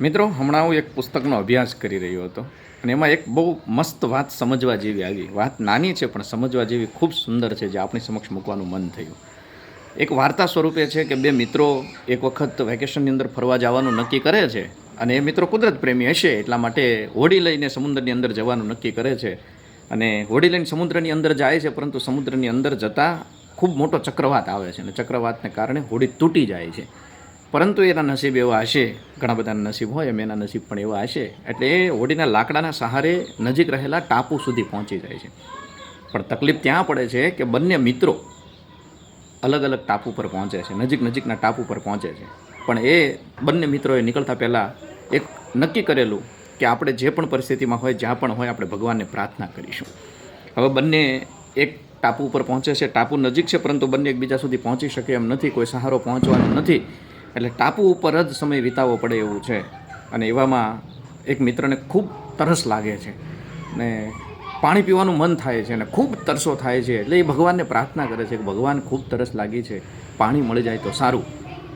મિત્રો, હમણાં હું એક પુસ્તકનો અભ્યાસ કરી રહ્યો હતો અને એમાં એક બહુ મસ્ત વાત સમજવા જેવી આવી. વાત નાની છે, પણ સમજવા જેવી ખૂબ સુંદર છે, જે આપણી સમક્ષ મૂકવાનું મન થયું. એક વાર્તા સ્વરૂપે છે કે બે મિત્રો એક વખત વેકેશનની અંદર ફરવા જવાનું નક્કી કરે છે અને એ મિત્રો કુદરત પ્રેમી હશે, એટલા માટે હોડી લઈને સમુદ્રની અંદર જવાનું નક્કી કરે છે. અને હોડી લઈને સમુદ્રની અંદર જાય છે, પરંતુ સમુદ્રની અંદર જતાં ખૂબ મોટો ચક્રવાત આવે છે અને ચક્રવાતને કારણે હોડી તૂટી જાય છે. પરંતુ એના નસીબ એવા હશે, ઘણા બધાના નસીબ હોય, એમ એના નસીબ પણ એવા હશે. એટલે એ હોડીના લાકડાના સહારે નજીક રહેલા ટાપુ સુધી પહોંચી જાય છે. પણ તકલીફ ત્યાં પડે છે કે બંને મિત્રો અલગ અલગ ટાપુ પર પહોંચે છે, નજીક નજીકના ટાપુ પર પહોંચે છે. પણ એ બંને મિત્રોએ નીકળતા પહેલાં એક નક્કી કરેલું કે આપણે જે પણ પરિસ્થિતિમાં હોય, જ્યાં પણ હોય, આપણે ભગવાનને પ્રાર્થના કરીશું. હવે બંને એક ટાપુ ઉપર પહોંચે છે, ટાપુ નજીક છે, પરંતુ બંને એકબીજા સુધી પહોંચી શકે એમ નથી, કોઈ સહારો પહોંચવાનો નથી. એટલે ટાપુ ઉપર જ સમય વિતાવવો પડે એવું છે. અને એવામાં એક મિત્રને ખૂબ તરસ લાગે છે. ને પાણી પીવાનું મન થાય છે અને ખૂબ તરસો થાય છે. એટલે એ ભગવાનને પ્રાર્થના કરે છે કે ભગવાન ખૂબ તરસ લાગી છે. પાણી મળી જાય તો સારું.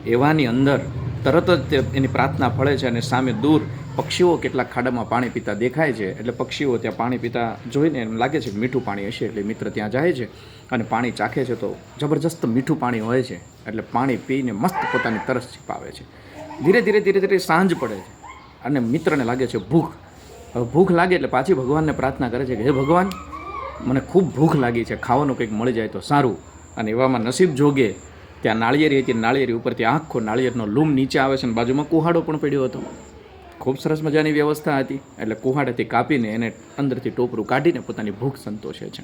એવાની અંદર તરત જ એની પ્રાર્થના ફળે છે અને સામે દૂર પક્ષીઓ કેટલાક ખાડામાં પાણી પીતા દેખાય છે. એટલે પક્ષીઓ ત્યાં પાણી પીતા જોઈને એમ લાગે છે કે મીઠું પાણી હશે. એટલે મિત્ર ત્યાં જાય છે અને પાણી ચાખે છે તો જબરજસ્ત મીઠું પાણી હોય છે. એટલે પાણી પીને મસ્ત પોતાની તરસ છીપાવે છે. ધીરે ધીરે ધીરે ધીરે સાંજ પડે છે અને મિત્રને લાગે છે ભૂખ. હવે ભૂખ લાગે એટલે પાછી ભગવાનને પ્રાર્થના કરે છે કે, હે ભગવાન, મને ખૂબ ભૂખ લાગી છે. ખાવાનું કંઈક મળી જાય તો સારું. અને એવામાં નસીબ જોગે ત્યાં નાળિયેરી હતી, નાળિયેરી ઉપરથી આખો નાળિયેરનો લૂમ નીચે આવે છે અને બાજુમાં કુહાડો પણ પડ્યો હતો. ખૂબ સરસ મજાની વ્યવસ્થા હતી, એટલે કુહાડેથી કાપીને એને અંદરથી ટોપરું કાઢીને પોતાની ભૂખ સંતોષે છે.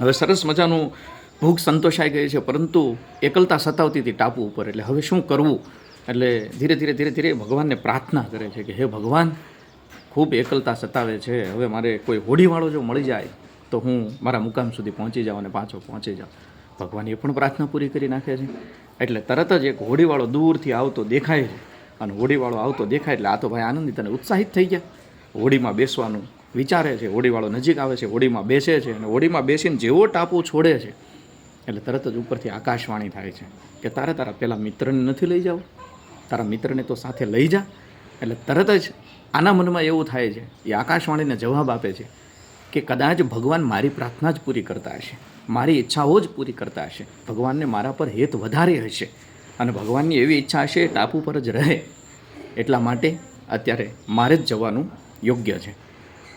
હવે સરસ મજાનું ભૂખ સંતોષાઈ ગઈ છે, પરંતુ એકલતા સતાવતી હતી ટાપુ ઉપર, એટલે હવે શું કરવું? એટલે ધીરે ધીરે ધીરે ધીરે ભગવાનને પ્રાર્થના કરે છે કે, હે ભગવાન, ખૂબ એકલતા સતાવે છે. હવે મારે કોઈ હોડીવાળો જો મળી જાય, તો હું મારા મુકામ સુધી પહોંચી જાઉં અને પાછો પહોંચી જાઉં. ભગવાન એ પણ પ્રાર્થના પૂરી કરી નાખે છે. એટલે તરત જ એક હોડીવાળો દૂરથી આવતો દેખાય છે. અને હોડીવાળો આવતો દેખાય એટલે આ તો ભાઈ આનંદિત અને ઉત્સાહિત થઈ ગયા. હોડીમાં બેસવાનું વિચારે છે, હોડીવાળો નજીક આવે છે, હોડીમાં બેસે છે અને હોડીમાં બેસીને જેવો ટાપુ છોડે છે. એટલે તરત જ ઉપરથી આકાશવાણી થાય છે કે તારે તારા પેલા મિત્રને નથી લઈ જાવ? તારા મિત્રને તો સાથે લઈ જા. એટલે તરત જ આના મનમાં એવું થાય છે, એ આકાશવાણીને જવાબ આપે છે. કે કદાચ ભગવાન મારી પ્રાર્થના જ પૂરી કરતા હશે. મારી ઈચ્છાઓ જ પૂરી કરતા હશે. ભગવાનને મારા પર હેત વધારે હશે. અને ભગવાનની એવી ઈચ્છા હશે એ ટાપુ પર જ રહે. એટલા માટે અત્યારે મારે જ જવાનું યોગ્ય છે.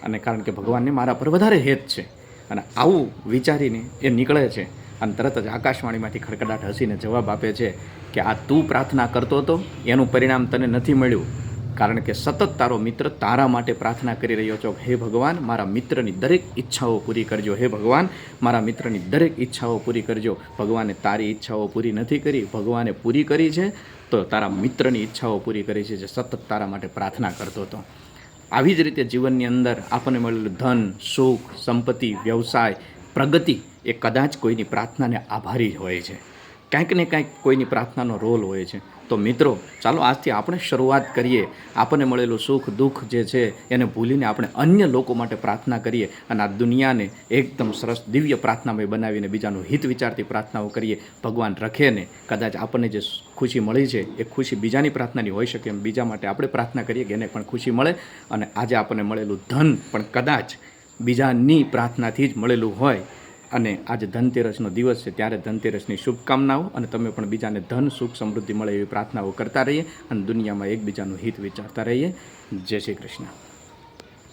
અને કારણ કે ભગવાનને મારા પર વધારે હેત છે. અને આવું વિચારીને એ નીકળે છે. અને તરત જ આકાશવાણીમાંથી ખડખડાટ હસીને જવાબ આપે છે કે, આ તું પ્રાર્થના કરતો હતો એનું પરિણામ તને નથી મળ્યું. કારણ કે સતત તારો મિત્ર તારા માટે પ્રાર્થના કરી રહ્યો છો હે ભગવાન, મારા મિત્રની દરેક ઈચ્છાઓ પૂરી કરજો. હે ભગવાન, મારા મિત્રની દરેક ઈચ્છાઓ પૂરી કરજો. ભગવાને તારી ઈચ્છાઓ પૂરી નથી કરી. ભગવાને પૂરી કરી છે તો તારા મિત્રની ઈચ્છાઓ પૂરી કરી છે જે સતત તારા માટે પ્રાર્થના કરતો હતો. આવી જ રીતે જીવનની અંદર આપણને મળેલું ધન, સુખ, સંપત્તિ, વ્યવસાય, પ્રગતિ એ કદાચ કોઈની પ્રાર્થનાને આભારી હોય છે. ક્યાંક ને ક્યાંક કોઈની પ્રાર્થનાનો રોલ હોય છે. તો મિત્રો, ચાલો આજથી આપણે શરૂઆત કરીએ. આપણને મળેલું સુખ દુઃખ જે છે, એને ભૂલીને આપણે અન્ય લોકો માટે પ્રાર્થના કરીએ અને આ દુનિયાને એકદમ સરસ દિવ્ય પ્રાર્થનામય બનાવીને બીજાનું હિત વિચારતી પ્રાર્થનાઓ કરીએ. ભગવાન રખે ને કદાચ આપણને જે ખુશી મળી છે, એ ખુશી બીજાની પ્રાર્થનાની હોઈ શકે એમ બીજા માટે આપણે પ્રાર્થના કરીએ કે એને પણ ખુશી મળે અને આજે આપણને મળેલું ધન પણ કદાચ બીજાની પ્રાર્થનાથી જ મળેલું હોય. અને આજે ધનતેરસનો દિવસ છે, ત્યારે ધનતેરસની શુભકામનાઓ અને તમે પણ બીજાને ધન, સુખ, સમૃદ્ધિ મળે એવી પ્રાર્થનાઓ કરતા રહીએ અને દુનિયામાં એકબીજાનું હિત વિચારતા રહીએ. જય શ્રી કૃષ્ણ.